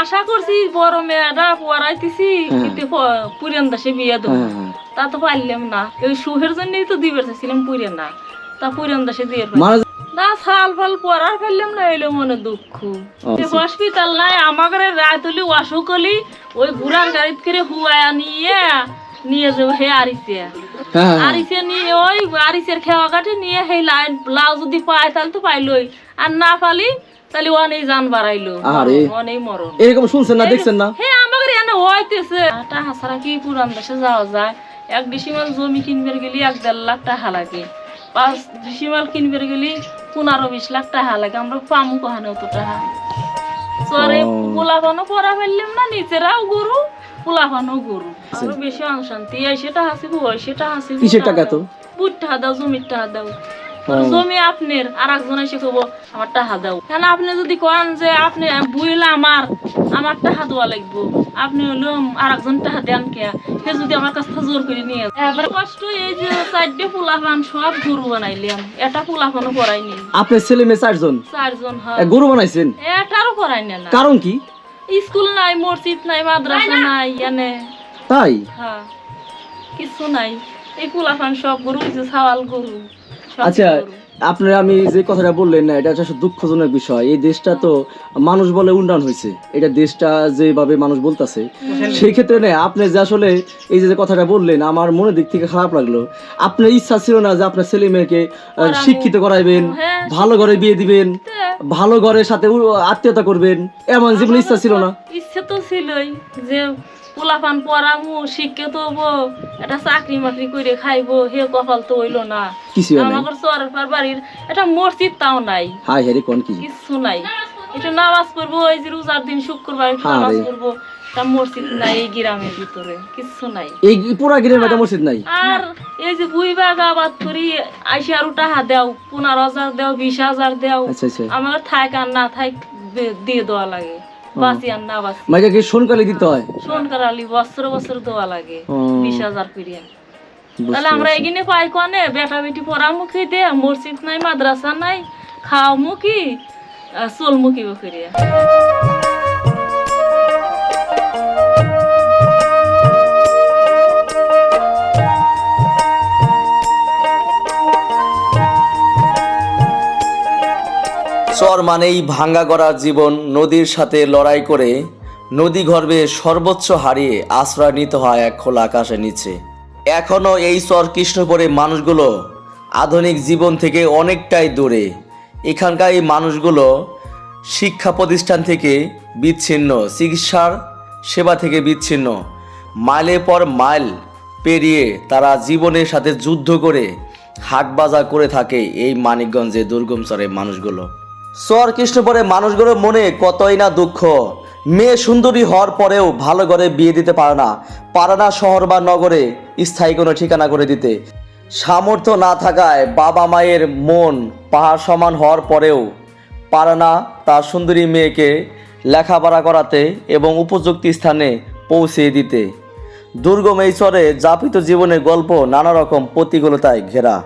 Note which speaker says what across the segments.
Speaker 1: আশা করছি বড় মেয়েটা পড়াইতেছি কিন্তু প- পুরান দাসে বিয়ে দেবো।
Speaker 2: হ্যাঁ, হ্যাঁ।
Speaker 1: তা তো পারলাম না। এই সুহের জন্যই তো দিবে পুরান না তা পুরান দাসে দিয়ে। না সাল ফাল পড়ার ফেললাম না এলো মনে দুঃখ।
Speaker 2: আচ্ছা।
Speaker 1: হসপিটাল নাই আমাকে রাত হলি অসুখ হলি ওই ঘুরার গাড়িত করে হুয়া নিয়ে নিয়ে যাব হে আরিসে।
Speaker 2: হ্যাঁ হ্যাঁ, হ্যাঁ।
Speaker 1: আরিসে নিয়ে ওই আরিসের খেওয়া কাটে নিয়ে সেই লাইন ব্লাউজ যদি পায় তাহলে তো পাইলই। আর না পালি তাহলে অনেক জান বাড়াইলো।
Speaker 2: আরে।
Speaker 1: অনেক মরণ।
Speaker 2: এরকম শুনছেন না দেখছেন না?
Speaker 1: হ্যাঁ আমাদের এনে হইতেছে টাকা ছাড়া কি পুরান দেশে যাওয়া যায়? এক ডিসিমাল জমি কিনবে গেলি এক দেড় লাখ টাকা লাগে। পাঁচ ডিসিমাল কিনবে গেলি পনেরো বিশ লাখ টাকা লাগে। আমরা পামু কহানে অত টাকা চরে। পোলাপানো পড়া ফেললাম না নিচেরাও গরু পোলাপানো গরু। আরও বেশি অশান্তি এই সেটা হাসিব ওই সেটা হাসিব
Speaker 2: কিসের টাকা তো?
Speaker 1: বুট টাকা দাও জমির টাকা দাও। জমি আপনার আর একজন এসে কব আমার টাকা দাও। কেন আপনি যদি কন যে আপনি বুইলা আমার আমার টাকা দেওয়া লাগবো। আপনি হলো আর একজন টাকা দেন কে? সে যদি আমার কাছ থেকে জোর করে নিয়ে এবার কষ্ট এই যে চারটে পোলাপান সব গরু বানাইলাম এটা পোলাপানও করাইনি।
Speaker 2: আপনার ছেলে মেয়ে চারজন?
Speaker 1: চারজন হয়।
Speaker 2: গরু বানাইছেন?
Speaker 1: এটারও করাই না।
Speaker 2: কারণ কি?
Speaker 1: স্কুল নাই মসজিদ নাই মাদ্রাসা নাই এনে।
Speaker 2: তাই?
Speaker 1: হ্যাঁ। কিছু নাই। এই পোলাপান সব গরু ছাওয়াল গরু।
Speaker 2: আচ্ছা। আপনার আমি যে কথাটা বললেন না এটা হচ্ছে দুঃখজনক বিষয়। এই দেশটা তো মানুষ বলে উন্নয়ন হয়েছে। এটা দেশটা যেভাবে মানুষ বলতেছে সেই ক্ষেত্রে না আপনি যে আসলে এই যে কথাটা বললেন আমার মনের দিক থেকে খারাপ লাগল। আপনার ইচ্ছা ছিল না যে আপনার ছেলে মেয়েকে শিক্ষিত করাইবেন
Speaker 1: হ্যাঁ,
Speaker 2: ভালো ঘরে বিয়ে দিবেন ভালো ঘরের সাথে আত্মীয়তা করবেন এমন জীবন ইচ্ছা ছিল না।
Speaker 1: ইচ্ছে তো ছিলই যে পোলাপান পড়ামু শিক্ষিত হব একটা চাকরি মাকরি করে খাইবো হে কপাল তো হইল না। আমাদের চরের বাড়ির একটা মসজিদ তাও নাই
Speaker 2: হাই হ্যারি কোন কি?
Speaker 1: কিছু নাই। এটা নামাজ পড়ব ওই যে রোজার দিন শুক্রবার
Speaker 2: হ্যাঁ
Speaker 1: নামাজ পড়ব একটা মসজিদ নাই এই গ্রামের ভিতরে কিছু নাই।
Speaker 2: এই পুরা গ্রামে একটা মসজিদ নাই?
Speaker 1: আর এই যে বুই বাগ আবাদ করি আইসি আরও টাকা দেও পনেরো হাজার দেও বিশ হাজার দেও।
Speaker 2: আচ্ছা আচ্ছা।
Speaker 1: আমার থাক আর না থাক দিয়ে দেওয়া লাগে। বাঁচি আর না বাঁচি।
Speaker 2: মাইকে কি সোনকালে দিতে হয়?
Speaker 1: শোন করালি বছর বছর দেওয়া লাগে বিশ হাজার করিয়া তাহলে আমরা। এগিনে পাই কনে? বেটা বেটি পড়া মুখে দে মসজিদ নাই মাদ্রাসা নাই খাও মুখি চোল চল মুখি করিয়া
Speaker 3: চর মানেই ভাঙ্গা গড়া জীবন নদীর সাথে লড়াই করে নদী গর্ভে সর্বোচ্চ হারিয়ে আশ্রয় নিতে হয় এক খোলা আকাশের নিচে। এখনও এই চর কৃষ্ণপুরে মানুষগুলো আধুনিক জীবন থেকে অনেকটাই দূরে। এখানকার এই মানুষগুলো শিক্ষা প্রতিষ্ঠান থেকে বিচ্ছিন্ন, চিকিৎসার সেবা থেকে বিচ্ছিন্ন। মাইলের পর মাইল পেরিয়ে তারা জীবনের সাথে যুদ্ধ করে হাট বাজার করে থাকে এই মানিকগঞ্জে দুর্গম চরের মানুষগুলো। চর কৃষ্ণপুরের মানুষগুলোর মনে কতই না দুঃখ। মেয়ে সুন্দরী হওয়ার পরেও ভালো ঘরে বিয়ে দিতে পারে না। পারে না শহর বা নগরে স্থায়ী কোনো ঠিকানা করে দিতে। সামর্থ্য না থাকায় বাবা মায়ের মন পাহাড় সমান হওয়ার পরেও পারে না তার সুন্দরী মেয়েকে লেখাপড়া করাতে এবং উপযুক্ত স্থানে পৌঁছে দিতে। দুর্গম এই চরে যাপিত জীবনের গল্প নানা রকম প্রতিকূলতায় ঘেরা।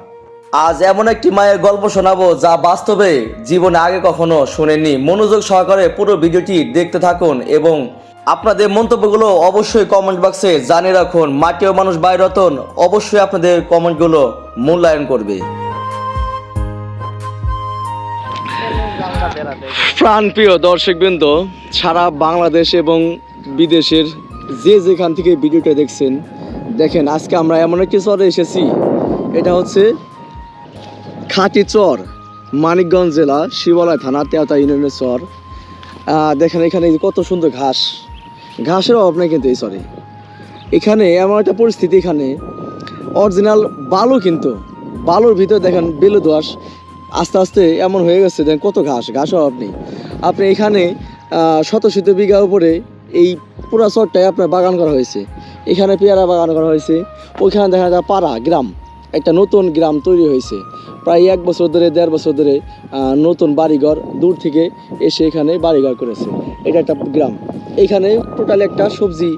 Speaker 3: আজ এমন একটি মায়ের গল্প শোনাবো যা বাস্তবে জীবনে আগে কখনো শোনেননি। মনোযোগ সহকারে পুরো ভিডিওটি দেখতে থাকুন এবং আপনাদের মন্তব্যগুলো অবশ্যই কমেন্ট বক্সে জানিয়ে রাখুন। মাটিও মানুষ বাইরতন অবশ্যই আপনাদের কমেন্টগুলো মূল্যায়ন করবে।
Speaker 2: প্রাণপ্রিয় দর্শকবৃন্দ, সারা বাংলাদেশ এবং বিদেশের যে যেখান থেকে ভিডিওটা দেখছেন, দেখেন আজকে আমরা এমন একটি চরে এসেছি। এটা হচ্ছে খাটি চর মানিকগঞ্জ জেলা, শিবালয় থানা তেওতা ইউনিয়নের চর। দেখেন এখানে কত সুন্দর ঘাস। ঘাসের অভাব নেই কিন্তু এই চরে। এখানে এমন একটা পরিস্থিতি এখানে। অরিজিনাল বালু কিন্তু। বালুর ভিতরে দেখেন বেলু দোয়াশ আস্তে আস্তে এমন হয়ে গেছে, দেখেন কত ঘাস ঘাস অভাব নেই। আপনি এখানে শত শত বিঘা উপরে এই পুরা চরটায় আপনার বাগান করা হয়েছে। এখানে পেয়ারা বাগান করা হয়েছে। ওইখানে দেখা যায় পাড়া, গ্রাম। একটা নতুন গ্রাম তৈরি হয়েছে। প্রায় এক বছর ধরে, দেড় বছর ধরে নতুন বাড়িঘর দূর থেকে এসে এখানে বাড়িঘর করেছে। এটা একটা গ্রাম। এখানে টোটালি একটা সবজি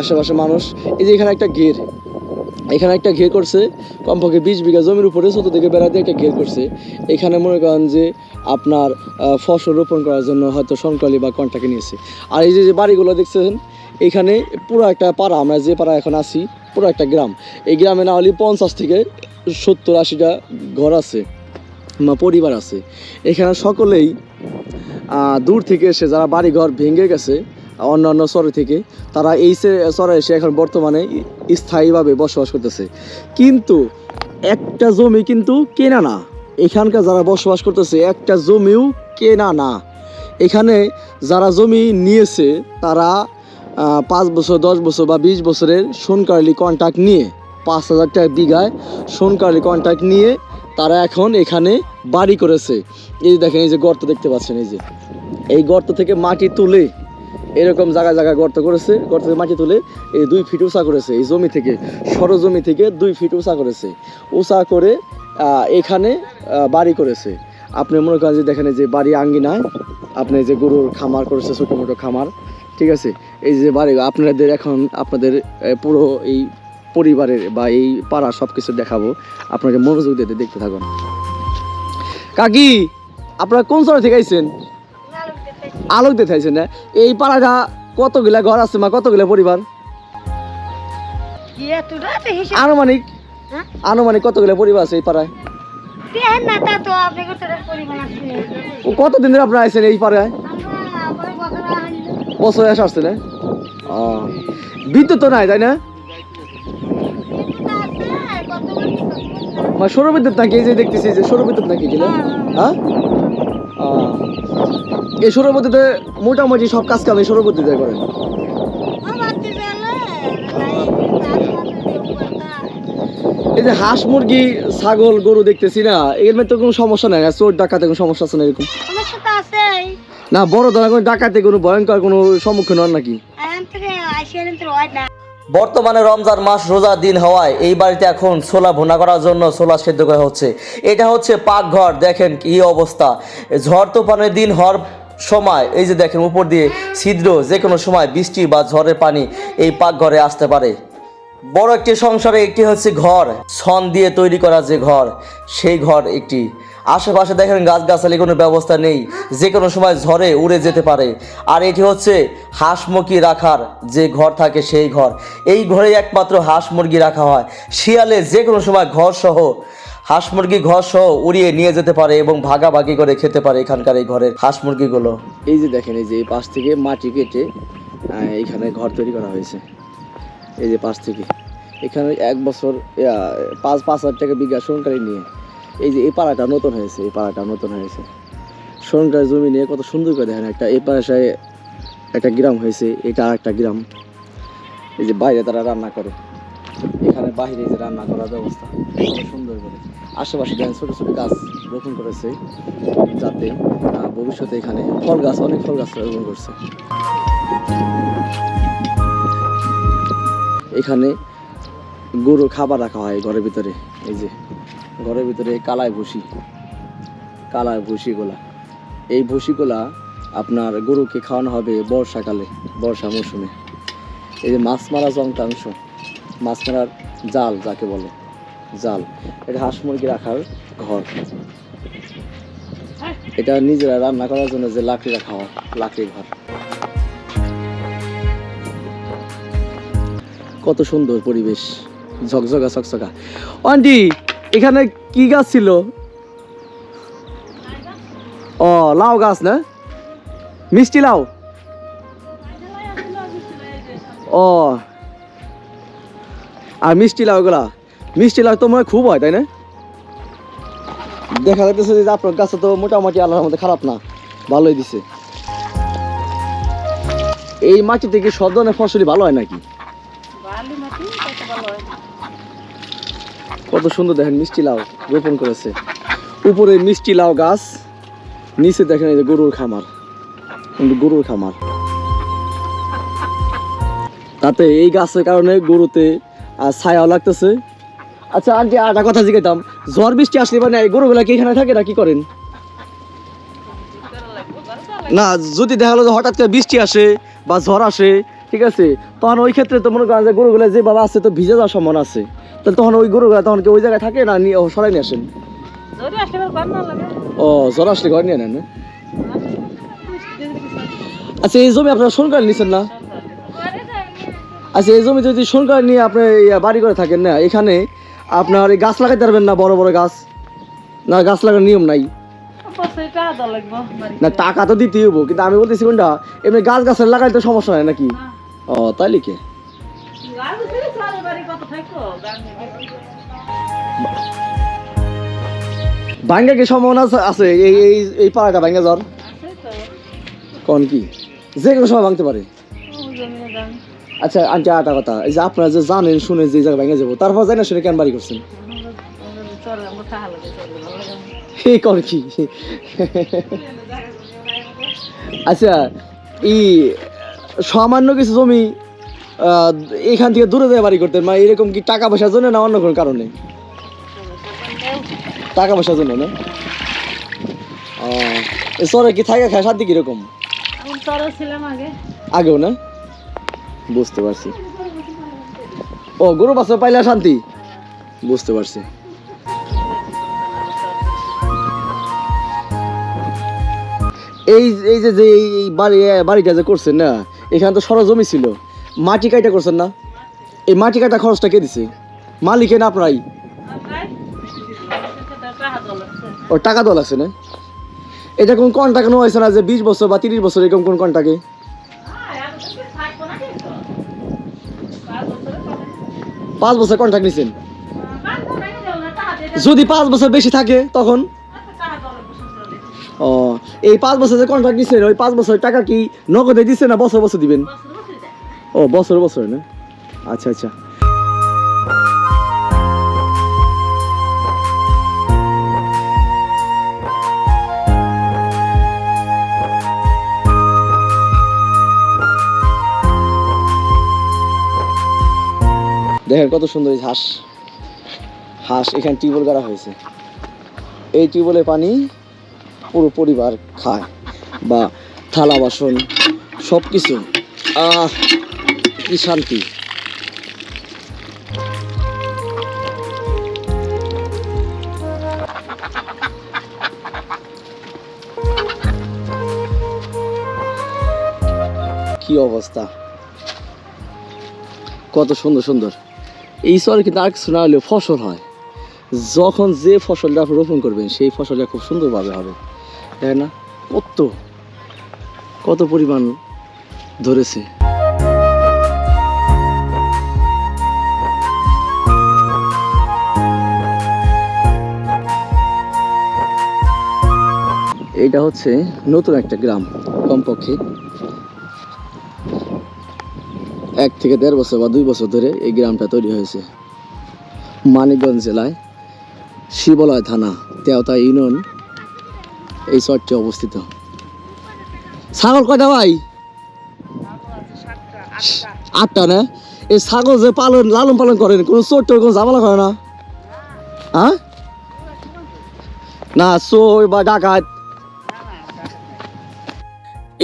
Speaker 2: আশেপাশে মানুষ, এই যে এখানে একটা গের এখানে একটা ঘের করছে, কমপক্ষে বিশ বিঘা জমির উপরে চতুর্দিকে বেড়া দিয়ে একটা ঘের করছে। এখানে মনে করেন যে আপনার ফসল রোপণ করার জন্য হয়তো সনকালি বা কন্টাকে নিয়েছে। আর এই যে যে বাড়িগুলো দেখছেন, এখানে পুরো একটা পাড়া, আমরা যে পাড়া এখন আছি পুরো একটা গ্রাম। এই গ্রামে না হলে পঞ্চাশ থেকে সত্তর আশিটা ঘর আছে, বা পরিবার আছে। এখানে সকলেই দূর থেকে এসে যারা বাড়ি ঘর ভেঙে গেছে অন্যান্য শহর থেকে, তারা এই শহরে এসে এখন বর্তমানে স্থায়ীভাবে বসবাস করতেছে। কিন্তু একটা জমি কিন্তু কেনা না। এখানকার যারা বসবাস করতেছে, একটা জমিও কেনা না। এখানে যারা জমি নিয়েছে, তারা পাঁচ বছর, দশ বছর বা বিশ বছরের সোনকারলি কন্ট্রাক্ট নিয়ে, পাঁচ হাজার টাকা বিঘায় সোনকারলি কন্ট্রাক্ট নিয়ে তারা এখন এখানে বাড়ি করেছে। এই যে দেখেন, এই যে গর্ত দেখতে পাচ্ছেন, এই যে। এই গর্ত থেকে মাটি তুলে এরকম জায়গায় জায়গায় গর্ত করেছে, গর্ত থেকে মাটি তুলে এই দুই ফিট উঁচা করেছে, এই জমি থেকে সরো জমি থেকে দুই ফিট উঁচা করেছে। উঁচা করে এখানে বাড়ি করেছে। আপনি মনে করেন যে দেখেন এই যে বাড়ি আঙ্গিনায়, আপনি যে গরুর খামার করেছে ছোটো মোটো খামার, ঠিক আছে? এই যে বাড়ি আপনাদের এখন আপনাদের পুরো এই পরিবারের বা এই পাড়া সব কিছু দেখাবো। আপনাকে মনোযোগ দিতে দেখতে থাকুন। কাকি আপনারা কোন শহর থেকে আইছেন? আলোক দিতে আইছেন না? এই পাড়াটা কতগুলা ঘর আছে মা? কতগুলা পরিবার? আনুমানিক
Speaker 4: হ্যাঁ?
Speaker 2: আনুমানিক কতগুলা পরিবার আছে এই পাড়ায়?
Speaker 4: পরিমাণ
Speaker 2: কতদিন ধরে আপনারা আইছেন এই পাড়ায়
Speaker 4: আমরা বড় বছর আনলো
Speaker 2: বছর এসে আসছে না? ও। বিদ্যুৎ তো নাই তাই না? মানে সৌর বিদ্যুৎ নাকি? এই যে দেখতেছি যে সৌর বিদ্যুৎ নাকি গেলে হ্যাঁ এই সৌর বিদ্যুতে মোটামুটি সব কাজ কাম এই সৌর বিদ্যুতে করেন? এই যে হাঁস মুরগি ছাগল গরু দেখতেছি না এর মধ্যে তো কোনো সমস্যা নাই? চোর ডাকাতে কোনো সমস্যা আছে না এরকম? না, বড় ধরনের কোনো ডাকাতে, কোনো ভয়ঙ্কর কোনো সম্মুখীন হন নাকি?
Speaker 3: বর্তমানে রমজান মাস রোজার দিন হওয়ায় এই বাড়িতে এখন ছোলা ভুনা করার জন্য ছোলা সেদ্ধ করা হচ্ছে। এটা হচ্ছে পাকঘর, দেখেন কি অবস্থা। ঝড় তুফানের দিন হওয়ার সময়, এই যে দেখেন উপর দিয়ে ছিদ্র যে কোনো সময় বৃষ্টি বা ঝড়ের পানি এই পাকঘরে আসতে পারে। বড় একটি সংসারে একটি হচ্ছে ঘর, ছন দিয়ে তৈরি করা যে ঘর, সেই ঘর একটি। আশেপাশে দেখেন গাছগাছালি, কোনো ব্যবস্থা নেই। যে কোনো সময় ঝড়ে উড়ে যেতে পারে। আর এটি হচ্ছে হাঁস মুরগি রাখার যে ঘর থাকে সেই ঘর। এই ঘরে একমাত্র হাঁস মুরগি রাখা হয়। শিয়ালে যে কোনো সময় ঘর সহ হাঁস মুরগি ঘর সহ উড়িয়ে নিয়ে যেতে পারে এবং ভাগাভাগি করে খেতে পারে এখানকার এই ঘরের হাঁস মুরগিগুলো।
Speaker 2: এই যে দেখেন, এই যে এই পাশ থেকে মাটি কেটে এইখানে ঘর তৈরি করা হয়েছে। এই যে পাশ থেকে। এখানে এক বছর পাঁচ পাঁচ হাজার টাকা বিঘা সরকারি নিয়ে এই যে এই পাড়াটা নতুন হয়েছে, এই পাড়াটা নতুন হয়েছে। সরকারি জমি নিয়ে কত সুন্দর করে দেখেন, একটা এই পাশে একটা গ্রাম হয়েছে, এটা আর একটা গ্রাম। এই যে বাইরে তারা রান্না করে, এখানে বাইরে যে রান্না করার ব্যবস্থা সুন্দর করে। আশেপাশে দেখেন ছোটো ছোটো গাছ রোপণ করেছে, যাতে ভবিষ্যতে এখানে ফল গাছ, অনেক ফল গাছ রোপণ করছে। এখানে গরু খাবার রাখা হয় ঘরের ভিতরে, এই যে ঘরের ভিতরে কালায় ভুসি। কালায় ভুসিগুলা। এই ভুসিগুলা আপনার গরুকে খাওয়ানো হবে বর্ষাকালে, বর্ষা মৌসুমে। এই যে মাছ মারা যন্ত্রাংশ, মাছ মারার জাল যাকে বলে, জাল, এটা হাঁস মুরগি রাখার ঘর। এটা নিজেরা রান্না করার জন্য যে লাকড়ি রাখা হয় লাকড়ি ঘর। কত সুন্দর পরিবেশ, ঝকঝকা ঝকঝকা। আন্টি এখানে কি গাছ ছিল? ও, লাউ গাছ না? মিষ্টি লাউ? ও, আর মিষ্টি লাউ গুলা মিষ্টি লাউ তো মনে খুব হয়, তাই না? দেখা যাইতেছে যে আপনার গাছে তো মোটামুটি আল্লাহর মধ্যে খারাপ না। ভালোই দিছে। এই মাটি থেকে সব ধরনের ফসলই ভালো হয় নাকি?
Speaker 1: কত
Speaker 2: সুন্দর দেখেন মিষ্টি লাউ রোপণ করেছে। উপরে মিষ্টি লাউ গাছ নিচে দেখেন এই যে গরুর খামার গরুর খামার। তাতে এই গাছের কারণে গরুতে আহ, ছায়াও লাগতেছে। আচ্ছা আন্টি আটা কথা জিজ্ঞাতাম ঝড় বৃষ্টি আসলে মানে গরুগুলা কি এখানে থাকে না কি করেন? না যদি দেখা যে হঠাৎ করে বৃষ্টি আসে বা ঝড় আসে ঠিক আছে? তখন ওই ক্ষেত্রে তো মনে করেন যে গরুগুলো যে বাবা আছে তো ভিজে যাওয়ার সম্ভাবনা আছে। তাহলে তখন ওই গরুগুলো তখন কি ওই জায়গায় থাকে না নিয়ে সরাই নিয়ে আসেন? ও জ্বর আসলে ঘর নিয়ে নেন আচ্ছা এই জমি আপনারা সরকার নিচ্ছেন না? আচ্ছা এই জমি যদি সরকার নিয়ে আপনি বাড়ি করে থাকেন না এখানে আপনার এই গাছ লাগাইতে পারবেন না বড় বড় গাছ? না গাছ লাগানোর নিয়ম নাই। না টাকা তো দিতেই হব কিন্তু আমি বলতেছি কোনটা? এমনি গাছ গাছ লাগাইতে সমস্যা হয় নাকি? ও তাই লিখে
Speaker 1: গাছ আছে, সারা বাড়ি কত থাকো, গাছ নেই।
Speaker 2: ভাঙ্গা কি সম্ভাবনা আছে- এই এই এই পাড়াটা ভাঙ্গা জ্বর কোন কি যে কোনো সময় ভাঙতে পারে। আচ্ছা আন্টি আটা কথা এই যে আপনারা যে জানেন শুনে যে এই জায়গায় ভেঙে যাব তারপর জানি না শুনে কেন বাড়ি করছেন। এই কি আচ্ছা ই সামান্য কিছু জমি এখান থেকে দূরে যায় বাড়ি করতেন। মানে এরকম কি টাকা পয়সার জন্য না অন্য কোনো কারণে? টাকা পয়সার জন্য না? শহরে কি থাকা খায়? শান্তি কীরকম? আগেও না? বুঝতে পারছি। ও গরু বাচ্চা পাইলে শান্তি? বুঝতে পারছি। এই এই যে এই বাড়ি বাড়িটা যে করছেন না এখানে তো সরো জমি ছিল মাটি কাইটা করছেন না এই মাটি কাটা খরচটা কে দিছে মালিকে না আপনারাই
Speaker 1: টাকা।
Speaker 2: ও, টাকা দল আছে না এটা কোন কন্ট্রাক্ট নেওয়া হয়েছে না যে বিশ বছর বা তিরিশ বছর এরকম কোন কন্ট্রাক্টে।
Speaker 1: পাঁচ বছরে
Speaker 2: কন্ট্রাক্ট নিছেন
Speaker 1: টাকা।
Speaker 2: যদি পাঁচ বছর বেশি থাকে, তখন ও, এই পাঁচ বছর যে কন্ট্রাক্ট নিচ্ছেন ওই পাঁচ বছর টাকা কি নগদে দিচ্ছে না বছর বছর দিবেন। ও বছর বছর না? আচ্ছা আচ্ছা। দেখেন কত সুন্দর হাঁস। হাঁস এখানে টিউবওয়েল করা হয়েছে। এই টিউবওয়েলের পানি পুরো পরিবার খায় বা থালা বাসন সব কিছু আহ, কি শান্তি। কি অবস্থা? কত সুন্দর সুন্দর। এই স্তরে কিন্তু আর কিছু না হলেও ফসল হয়। যখন যে ফসলটা রোপণ করবেন, সেই ফসলটা খুব সুন্দরভাবে হবে। তাই না। কত কত পরিমাণ ধরেছে। এইটা হচ্ছে নতুন একটা গ্রাম, কমপক্ষে এক থেকে দেড় বছর বা দুই বছর ধরে এই গ্রামটা তৈরি হয়েছে। মানিকগঞ্জ জেলায় শিবলয় থানা, তেওতা ইউনিয়ন এই শহরটি অবস্থিত। ছাগল কয়টা ভাই? আটটা না? এই ছাগল যে পালন, লালন পালন করেন কোনো চোর টোর, কোনো ঝামেলা করে না? হ্যাঁ? না, চোর বা ডাকাত।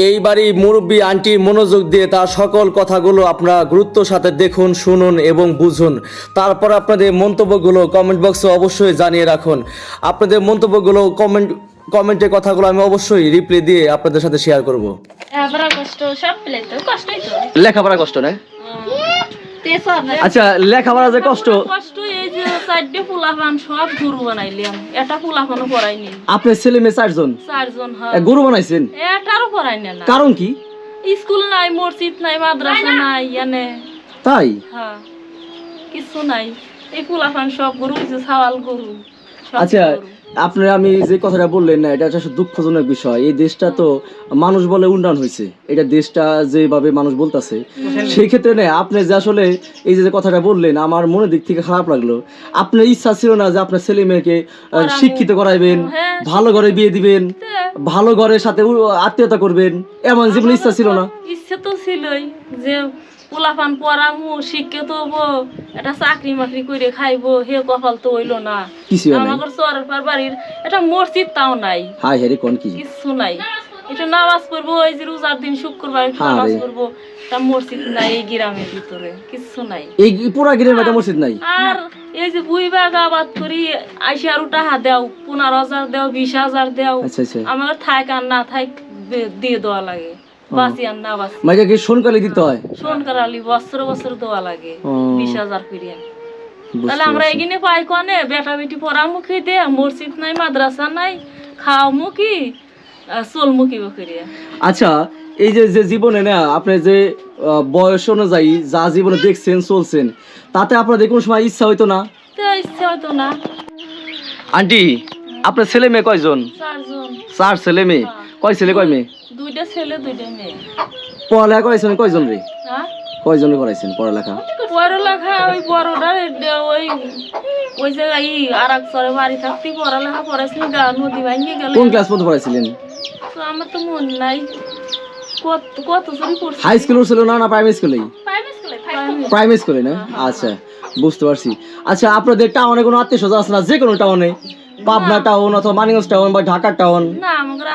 Speaker 3: এইবারই মুরব্বী আন্টির মনোযোগ দিয়ে তার সকল কথাগুলো আপনারা গুরুত্ব সাথে দেখুন, শুনুন এবং বুঝুন। তারপর আপনাদের মন্তব্যগুলো কমেন্ট বক্সে অবশ্যই জানিয়ে রাখুন। আপনাদের মন্তব্যগুলো কমেন্ট কমেন্টের কথাগুলো আমি অবশ্যই রিপ্লাই দিয়ে আপনাদের সাথে শেয়ার করব।
Speaker 1: কষ্ট সব তো কষ্টই তো।
Speaker 2: লেখাপড়া কষ্ট না? আচ্ছা লেখাপড়া যে কষ্ট।
Speaker 1: কষ্ট এই যে চারটে পোলাপান সব গরু বানাইলাম। এটা পড়াইনি।
Speaker 2: আপনার ছেলে মেয়ে চারজন?
Speaker 1: চারজন হয়।
Speaker 2: গরু বানাইছেন?
Speaker 1: এটারও পড়াই না না।
Speaker 2: কারণ কি?
Speaker 1: স্কুল নাই মসজিদ নাই মাদ্রাসা নাই ইয়ানে।
Speaker 2: তাই?
Speaker 1: হ্যাঁ। কিছু নাই। এই পোলাপান সব গরু ছাওয়াল গরু
Speaker 2: আচ্ছা। আপনার আমি যে কথাটা বললেন না এটা একটা দুঃখজনক বিষয়। এই দেশটা তো মানুষ বলে উন্নয়ন হয়েছে। এটা দেশটা যেভাবে মানুষ বলতাছে সেই ক্ষেত্রে না আপনি যে আসলে এই যে কথাটা বললেন আমার মনের দিক থেকে খারাপ লাগল। আপনার ইচ্ছা ছিল না যে আপনার ছেলে মেয়েকে শিক্ষিত করাইবেন
Speaker 1: হ্যাঁ।
Speaker 2: ভালো ঘরে বিয়ে দিবেন ভালো ঘরের সাথে আত্মীয়তা করবেন এমন জীবন ইচ্ছা ছিল না।
Speaker 1: ইচ্ছে তো ছিলই যে পোলাপান পড়ামু শিক্ষিত হব এটা চাকরি মাকরি করে খাইবো হে কপাল তো হইল না। আমাদের চরের বাড়ির এটা মসজিদ তাও নাই
Speaker 2: হাই হ্যারি কোন কি?
Speaker 1: কিছু নাই। এটা নামাজ পড়ব ওই যে রোজার দিন শুক্রবার নামাজ। পড়ব তা মসজিদ নাই এই গ্রামের ভিতরে কিছু নাই।
Speaker 2: এই পুরা গ্রামে মসজিদ নাই?
Speaker 1: আর এই যে বুই বাগ আবাদ করি আইসি আরও টাকা দেও পনেরো হাজার দেও বিশ হাজার দেও
Speaker 2: আচ্ছা আচ্ছা।
Speaker 1: আমার থাক আর না থাক দিয়ে দেওয়া লাগে। বাঁচি আর না বাঁচি।
Speaker 2: মাইকে কি সোনকালে দিতে হয়?
Speaker 1: বছর বছর দেওয়া লাগে বিশ হাজার করিয়া। তাহলে আমরা। এগিনে পাই কনে? বেটা বেটি পড়ামুখী দে মসজিদ নাই মাদ্রাসা নাই খাওয়া মুখী চল মুখী করিয়া
Speaker 2: আচ্ছা এই যে যে জীবনে না আপনি যে বয়স অনুযায়ী যা জীবনে দেখছেন চলছেন তাতে আপনাদের কোনো সময় ইচ্ছা হইতো না?
Speaker 1: ইচ্ছা হতো না।
Speaker 2: আন্টি আপনার ছেলে মেয়ে কয়জন? চার ছেলে মেয়ে। কয় ছেলে কয় মেয়ে?
Speaker 1: দুইটা ছেলে দুইটা মেয়ে।
Speaker 2: পড়ালেখা করাইছেন কয়জন রে?
Speaker 1: হ্যাঁ
Speaker 2: কয়জনে করাইছেন পড়ালেখা?
Speaker 1: পড়ালেখা ওই বড়টা ওই ওই জায়গায় আর এক চরে বাড়ি থাকতে পড়ালেখা পড়াইছিল গা নদী ভাঙিয়ে গেল।
Speaker 2: কোন ক্লাস পর্যন্ত পড়াইছিলেন?
Speaker 1: তো আমার তো মন নাই। কত কত চুরি করছি
Speaker 2: হাই স্কুল ছিল না না প্রাইমারি স্কুলেই
Speaker 1: Primary
Speaker 2: প্রাইমারি স্কুলে না? আচ্ছা বুঝতে পারছি। আচ্ছা আপনাদের টাউনে কোনো আত্মীয় স্বজন আছে না? যে কোনো টাউনে পাবনা টাউন অথবা মানিগঞ্জ টাউন বা ঢাকা টাউন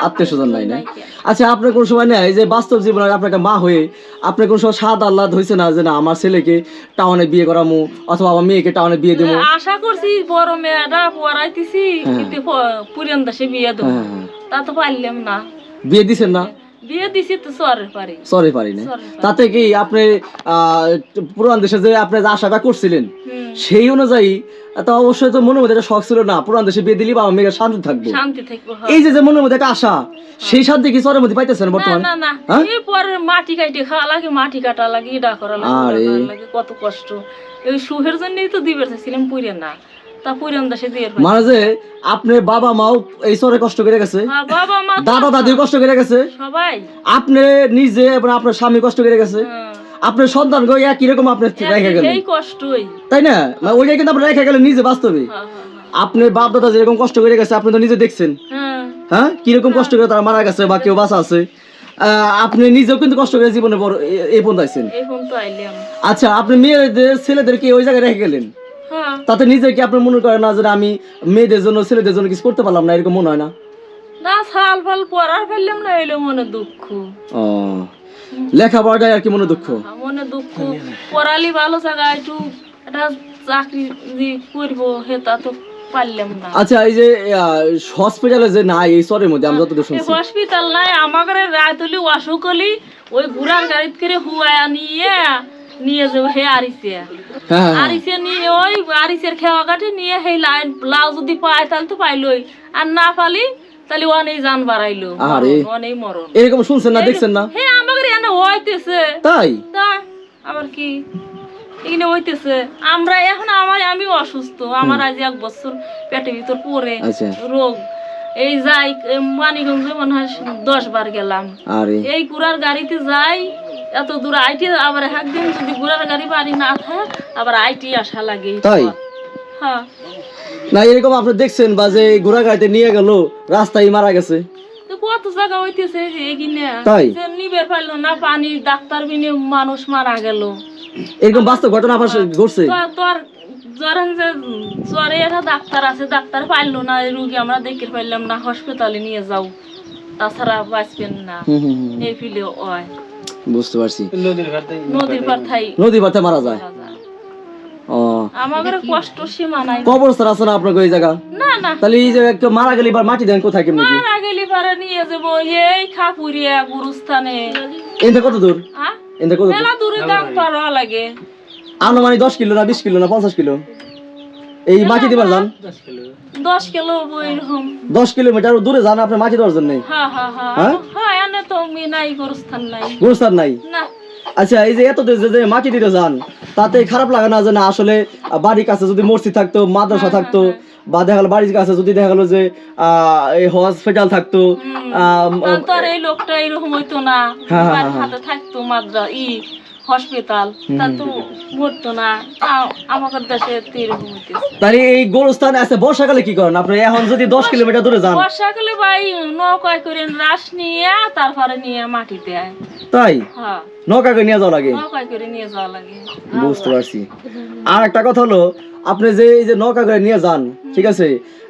Speaker 2: আত্মীয় স্বজন নাই না আচ্ছা আপনার কোন সময় নেই যে বাস্তব জীবনে আপনার একটা মা হয়ে আপনার কোন সময় সাদ আহ্লাদ হয়েছে না যে না আমার ছেলেকে টাউনে বিয়ে করামু অথবা আমার মেয়েকে টাউনে বিয়ে দেবো?
Speaker 1: আশা করছি বড় মেয়েটা পড়াইতেছি কিন্তু দাসে পুরান দেশে বিয়ে দেবো।
Speaker 2: হ্যাঁ, হ্যাঁ।
Speaker 1: তা তো পারলাম না।
Speaker 2: বিয়ে দিছেন না?
Speaker 1: বিয়ে দিছি তো সরের পারি।
Speaker 2: সরি পারি না তাতে কি আপনি পুরান দেশে যে আপনি যে আশাটা করছিলেন সেই অনুযায়ী তো অবশ্যই তো মনের মধ্যে একটা শখ ছিল না পুরান দেশে বিয়ে দিলি বাবা মেয়ের শান্তি থাকব।
Speaker 1: শান্তি থাকব
Speaker 2: এই যে যে মনের মধ্যে একটা আশা সেই শান্তি কি চরের মধ্যে পাইতেছেন
Speaker 1: না না না।
Speaker 2: হ্যাঁ?
Speaker 1: এই পরে মাটি কাটে খাওয়া লাগে মাটি কাটা লাগে ইডা করা লাগে কত কষ্ট। এই সুহের জন্যই তো দিবে চাইছিলাম পুরে না।
Speaker 2: মানে যে আপনার বাবা মাও এই কষ্ট করে গেছে।
Speaker 1: হ্যাঁ,
Speaker 2: দাদা দাদিও কষ্ট করে গেছে।
Speaker 1: সবাই।
Speaker 2: আপনি নিজে এবং আপনার স্বামী কষ্ট করে গেছে।
Speaker 1: হ্যাঁ।
Speaker 2: আপনার সন্তান গো একই রকম আপনি রেখে গেলেন। তাই না? কিন্তু আপনি রেখে গেলেন নিজে বাস্তবে।
Speaker 1: হ্যাঁ,
Speaker 2: আপনার বাপ দাদা যেরকম কষ্ট করে গেছে আপনি তো নিজে দেখছেন।
Speaker 1: হ্যাঁ।
Speaker 2: কীরকম কষ্ট করে তারা মারা গেছে বা কেউ বাঁচা আছে। আহ, আপনি নিজেও কিন্তু কষ্ট করে জীবনে বড় এই পর্যন্ত আচ্ছা আপনি মেয়েদের ছেলেদেরকে ওই জায়গায় রেখে গেলেন। তাতে নিজে কি আপনি মনে করেন না যে আমি মেয়েদের জন্য ছেলেদের জন্য কিছু করতে পারলাম না? এরকম মনে হয় না?
Speaker 1: না সাল ফাল পড়ার ফেললাম না এলো মনে দুঃখ।
Speaker 2: ও। লেখাপড়াটাই আর কি মনে দুঃখ?
Speaker 1: মনে দুঃখ। পড়ালি ভালো জায়গায় একটু একটা চাকরি করব হেতা তো পারলাম না।
Speaker 2: আচ্ছা এই যে হসপিটালে যে নাই এই শহরের মধ্যে আমি যতদূর শুনছি।
Speaker 1: হসপিটাল নাই আমাদের রায়তলি অসুখ হলি ওই ঘুরার গাড়িতে করে হুয়ায়া নিয়ে নিয়ে যাব হে
Speaker 2: হ্যাঁ।
Speaker 1: নিয়ে ওই আরিসের খেওয়া নিয়ে সেই লাইন যদি পায় তাহলে তো পাইলই। আর না পালি তাহলে অনেক জান বাড়াইলো। অনেক মরণ।
Speaker 2: এরকম শুনছেন না দেখছেন না?
Speaker 1: হ্যাঁ আমাদের এনে হইতেছে।
Speaker 2: তাই?
Speaker 1: তা আবার কি? এখানে হইতেছে। আমরা এখন আমার আমি অসুস্থ। আমার আজ এক বছর পেটের ভিতর পড়ে
Speaker 2: আচ্ছা।
Speaker 1: রোগ। এই যাই মানিগঞ্জে মনে হয় দশ বার গেলাম। এই ঘোড়ার গাড়িতে যাই এত দূর আইটি আবার একদিন যদি ঘোড়ার গাড়ি বাড়ি না থাকে আবার আইটি আসা লাগে।
Speaker 2: তাই?
Speaker 1: হ্যাঁ।
Speaker 2: না এরকম আপনি দেখছেন বা যে ঘোড়া গাড়িতে নিয়ে গেল রাস্তায় মারা গেছে?
Speaker 1: তো কত জায়গা হইতেছে এগিনে? নিবের পাইলো না পানি ডাক্তার বিনে মানুষ মারা গেল।
Speaker 2: এরকম বাস্তব ঘটনা আপনার ঘটছে?
Speaker 1: তো- তোর ধরেন যে জ্বরে একটা ডাক্তার আছে ডাক্তার পাইলো না রুগী আমরা দেখতে পাইলাম না হসপিটালে নিয়ে যাও। তাছাড়া বাঁচবেন না। এই ফিলে হয়।
Speaker 2: বুঝতে পারছি।
Speaker 1: নদীর পার থাই
Speaker 2: নদী মারা যায়? ও।
Speaker 1: আমাদের কষ্ট সীমা নাই।
Speaker 2: কবরস্থান আছে না আপনাকে ওই জায়গা?
Speaker 1: না না।
Speaker 2: তাহলে এই যে কেউ মারা গেলে এবার মাটি দেন কোথায় কেমনি কি?
Speaker 1: মারা গেলি পারে নিয়ে যাব এই খাপুরিয়া গুরুস্থানে।
Speaker 2: কত দূর?
Speaker 1: হ্যাঁ
Speaker 2: কত দূর?
Speaker 1: মেলা দূরে পার লাগে।
Speaker 2: আনুমানিক দশ কিলো না বিশ কিলো না পঞ্চাশ কিলো? এই মাটি দিবার যান
Speaker 1: দশ কিলো এরকম।
Speaker 2: দশ কিলোমিটার দূরে যান আপনি মাটি দেওয়ার জন্য।
Speaker 1: হ্যাঁ হ্যাঁ হ্যাঁ।
Speaker 2: হ্যাঁ?
Speaker 1: হ্যাঁ এনে তো মি নাই গুরুস্থান নাই।
Speaker 2: গুরুস্থান নাই?
Speaker 1: না।
Speaker 2: আচ্ছা এই যে এত দূর যে- মাটি দিতে যান তাতে খারাপ লাগে না যে না আসলে বাড়ির কাছে যদি মসজিদ থাকতো মাদ্রাসা থাকতো বা দেখা গেলো বাড়ির কাছে যদি দেখা গেলো যে আহ, এই হসপিটাল থাকতো আহ,
Speaker 1: তো আর এই লোকটা এরকম হইতো না।
Speaker 2: হ্যাঁ, হ্যাঁ,
Speaker 1: থাকতো মাদ্রা ই। হসপিটাল তা তো মরতো না। আ- আমাদের দেশে তো এরকম হইতেছে
Speaker 2: তাহলে এই গোরস্থান আছে বর্ষাকালে কি করেন আপনি? এখন যদি দশ কিলোমিটার দূরে যান।
Speaker 1: বর্ষাকালে ভাই নৌকায় করে রাস নিয়ে তারপরে নিয়ে মাটি দেয়
Speaker 2: তাই?
Speaker 1: হ্যাঁ।
Speaker 2: নৌকা করে নিয়ে যাওয়া লাগে?
Speaker 1: নৌকায় করে নিয়ে যাওয়া লাগে।
Speaker 2: বুঝতে পারছি। আর একটা কথা হলো আপনি যে এই যে নৌকা করে নিয়ে যান ঠিক আছে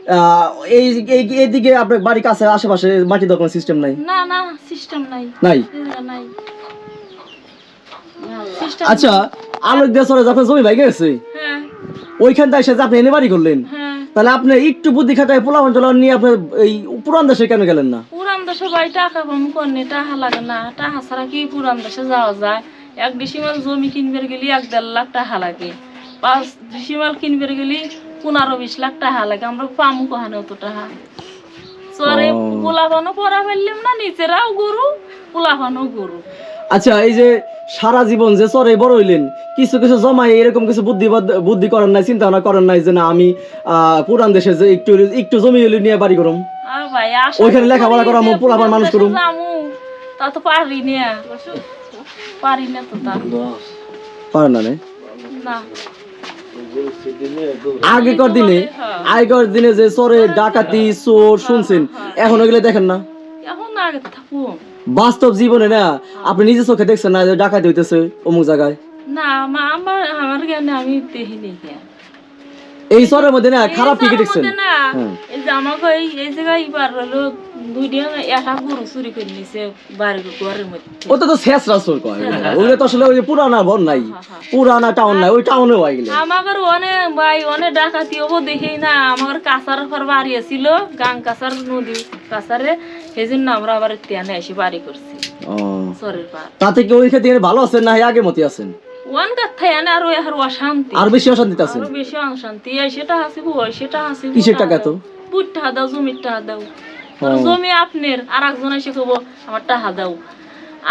Speaker 2: আহ, এই এই- এইদিকে আপনার বাড়ির কাছে আশেপাশে মাটি দোকান সিস্টেম নাই?
Speaker 1: না না সিস্টেম নাই?
Speaker 2: নাই। আচ্ছা দিয়ে চলে যখন জমি ভাই গেছে।
Speaker 1: হ্যাঁ।
Speaker 2: ওইখান থেকে এসে আপনি এনে বাড়ি করলেন
Speaker 1: হ্যাঁ।
Speaker 2: তাহলে আপনি একটু বুদ্ধি খাটায় পোলা অঞ্চল নিয়ে আপনি এই পুরান দেশে কেন গেলেন না?
Speaker 1: পুরান দেশে ভাই টাকা কম করলে টাকা লাগে না। টাকা ছাড়া কি পুরান দেশে যাওয়া যায়? এক ডিসিমাল জমি কিনবে গেলি এক দেড় লাখ টাকা লাগে। পাঁচ ডিসিমাল কিনবে গেলি পনেরো বিশ লাখ টাকা লাগে। আমরা পামু কহানে অত টাকা? চরে
Speaker 2: ও।
Speaker 1: পোলাপানও পড়া ফেললাম না নিজেরাও গরু পোলাপানও গরু।
Speaker 2: আচ্ছা এই যে সারা জীবন যে চরে বড় হইলেন কিছু কিছু জমাই এরকম কিছু বুদ্ধি বাদ- বুদ্ধি করেন নাই চিন্তা ভাবনা করেন নাই যে না আমি আহ, পুরান দেশে যে একটু একটু জমি হইলে নিয়ে বাড়ি করুম। ওইখানে লেখাপড়া করা পোলাপান মানুষ করুম।
Speaker 1: তা তো পারি না পারি না তো তা।
Speaker 2: পারেন না না? আগেকার দিনে
Speaker 1: হ্যাঁ।
Speaker 2: আগেকার দিনে যে চরে ডাকাতি চোর শুনছেন এখন ওগুলো দেখেন না?
Speaker 1: এখন আগে থাকুন।
Speaker 2: বাস্তব জীবনে না আপনি নিজে চোখে দেখছেন না যে ডাকাতি হইতেছে অমুক জায়গায়?
Speaker 1: না আমা- আমার আমার জ্ঞানে আমি দেখিনি
Speaker 2: এই চরের মধ্যে না খারাপ কি দেখছেন?
Speaker 1: না
Speaker 2: হ্যাঁ।
Speaker 1: এই যে আমাকে এই এই জায়গায় এবার হলো দুইটা একটা গরু চুরি করে নিছে বাড়ির ঘরের মধ্যে।
Speaker 2: ওটা তো শেষ রাসর কয়। ওগুলো তো আসলে ওই যে পুরানা বন নাই
Speaker 1: হ্যাঁ,
Speaker 2: পুরানা টাউন নাই ওই টাউনে হয়ে গেলে
Speaker 1: আমাদের অনেক ভাই অনেক ডাকাতি হব দেখেই না আমার কাঁচার ঘর বাড়ি ছিল গাং কাঁচার নদী কাঁচারে সেই জন্য আমরা আবার টেনে এসে বাড়ি করছি।
Speaker 2: তাতে কি ভালো আছেন না আগের মতই আছেন?
Speaker 1: ওয়ান কথায় এনে আরও আর অশান্তি।
Speaker 2: আর বেশি অশান্তিতে আছেন?
Speaker 1: আরও বেশি অশান্তি। এই সেটা হাসিব ওই সেটা হাসিব।
Speaker 2: কিসের টাকা তো?
Speaker 1: দাও জমির টাকা দাও জমি আপনার আর একজন এসে কব আমার টাকা দাও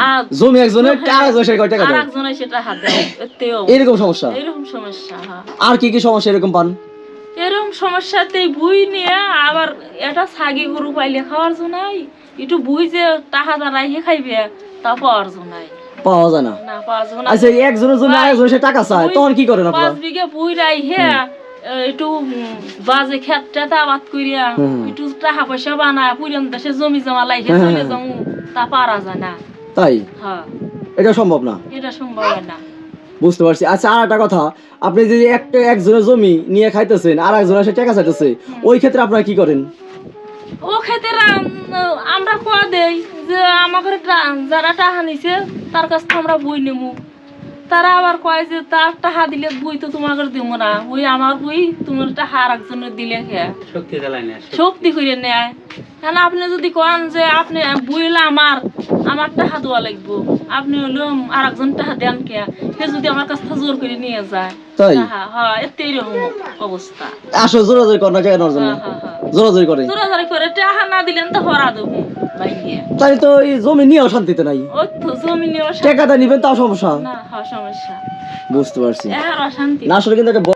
Speaker 1: আর
Speaker 2: জমি একজনের টাকা একজনের কয় টাকা
Speaker 1: আর একজন এসে টাকা দাও
Speaker 2: এরকম সমস্যা?
Speaker 1: এরকম সমস্যা হ্যাঁ।
Speaker 2: আর কি কি সমস্যা এরকম পান?
Speaker 1: এরকম সমস্যাতে বুই নিয়ে আবার এটা ছাগি গরু পাইলে খাওয়ার জন্যই। একটু বুই যে টাকা দাঁড়াই খাইবে তা পাওয়ার জন্যই।
Speaker 2: পাওয়া যায় না।
Speaker 1: জন্য
Speaker 2: আচ্ছা একজনের জন্য আরেকজন সে টাকা চায় তখন কি করেন আপনারা?
Speaker 1: পাঁচ বিঘা বুই রাই হে একটু বাজে আবাদ করিয়া। একটু টাকা পয়সা বানায় পুরান দেশে জমি জমা লাইহে
Speaker 2: হ্যাঁ,
Speaker 1: চলে
Speaker 2: হ্যাঁ।
Speaker 1: যাও তা পারা যায় না।
Speaker 2: তাই?
Speaker 1: হ্যাঁ।
Speaker 2: এটা সম্ভব না?
Speaker 1: এটা সম্ভব হয় না।
Speaker 2: বুঝতে পারছি। আচ্ছা আর একটা কথা। আপনি যে একটা একজনের জমি নিয়ে খাইতেছেন আর একজন এসে টাকা চাইতেছে ওই ক্ষেত্রে আপনারা কি করেন?
Speaker 1: ও খেতে আমরা কোয়া দেই যে আমাকে টা- যারা টাকা নিছে তার কাছ থেকে আমরা বই নেব। তারা আবার কয় যে তার টাকা দিলে বই তো তোমাকে দিব না। ওই আমার বই তোমার টাকা আর একজনের দিলে খেয়ে শক্তি করে নেয়। কেন আপনি যদি কন যে আপনি বইলে আমার আমার টাকা দেওয়া লাগবো। আপনি হলো আর একজন টাকা দেন কে? সে যদি আমার কাছ থেকে জোর করে নিয়ে যায়
Speaker 2: তাই?
Speaker 1: হ্যাঁ এতে এরকম অবস্থা।
Speaker 2: আসলে জোরাজোরি করেন না কেন জন্য
Speaker 1: হ্যাঁ হ্যাঁ হ্যাঁ।
Speaker 2: করে।
Speaker 1: টাকা না দিলেন তো হরা দেবো
Speaker 2: তাই তো এই জমি নিয়ে অশান্তিতে নাই।
Speaker 1: ওই তো জমি নিয়ে অশান্তি।
Speaker 2: টাকাটা নিবেন তাও সমস্যা।
Speaker 1: না সমস্যা।
Speaker 2: বুঝতে পারছি।
Speaker 1: অশান্তি।
Speaker 2: না আসলে কিন্তু